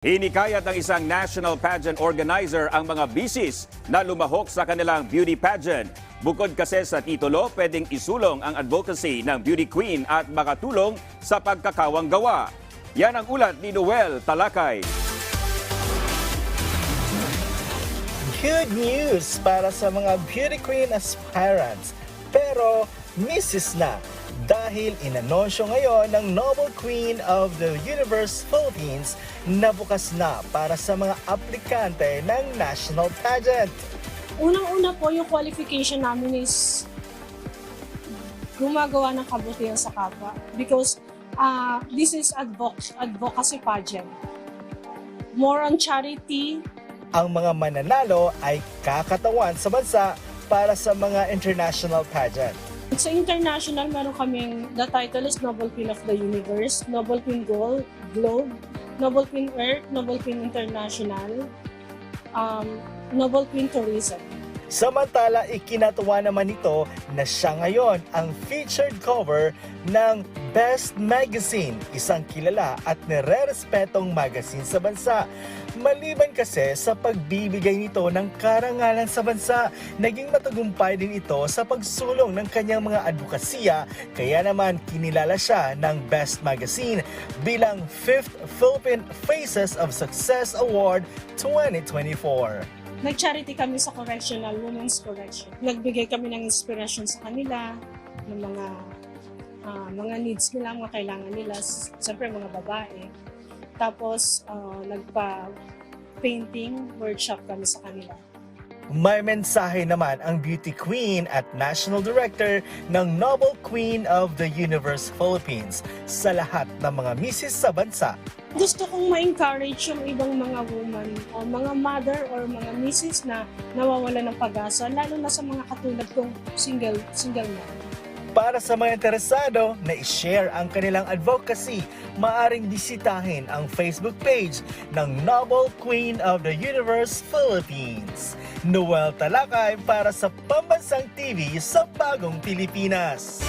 Hinikayat ng isang national pageant organizer ang mga bisis na lumahok sa kanilang beauty pageant. Bukod kasi sa titulo, pwedeng isulong ang advocacy ng beauty queen at makatulong sa pagkakawang gawa. Yan ang ulat ni Noel Talakay. Good news para sa mga beauty queen aspirants. Pero Mrs. na dahil inansyo ngayon ng Nobel Queen of the Universe Philippines na bukas na para sa mga aplikante ng national pageant. Unang-una po yung qualification namin is gumagawa ng kabutihan sa kapwa because uh, this is advoc- advocacy pageant. More on charity, Ang mga mananalo ay kakatawan sa bansa para sa mga international pageant. Sa international, meron kaming, the title is Nobel Queen of the Universe, Nobel Queen Gold, Globe, Nobel Queen Earth, Nobel Queen International, um, Nobel Queen Tourism. Samantala, ikinatuwa naman ito na siya ngayon ang featured cover ng Best Magazine, isang kilala at nire-respetong magazine sa bansa. Maliban kasi sa pagbibigay nito ng karangalan sa bansa, naging matagumpay din ito sa pagsulong ng kanyang mga advokasya, kaya naman kinilala siya ng Best Magazine bilang 5th Philippine Faces of Success Award 2024. Nag-charity kami sa correctional, women's correction. Nagbigay kami ng inspiration sa kanila, ng mga ah, mga needs nila, mga kailangan nila, siyempre mga babae. Tapos, ah, nagpa-painting workshop kami sa kanila. May mensahe naman ang beauty queen at national director ng Nobel Queen of the Universe Philippines sa lahat ng mga misis sa bansa. Gusto kong ma-encourage yung ibang mga woman o mga mother or mga misis na nawawala ng pag-asa, lalo na sa mga katulad kong single, single mom. Para sa mga interesado na i-share ang kanilang advocacy, maaring bisitahin ang Facebook page ng Nobel Queen of the Universe Philippines. Noel Talakay para sa Pambansang TV sa Bagong Pilipinas.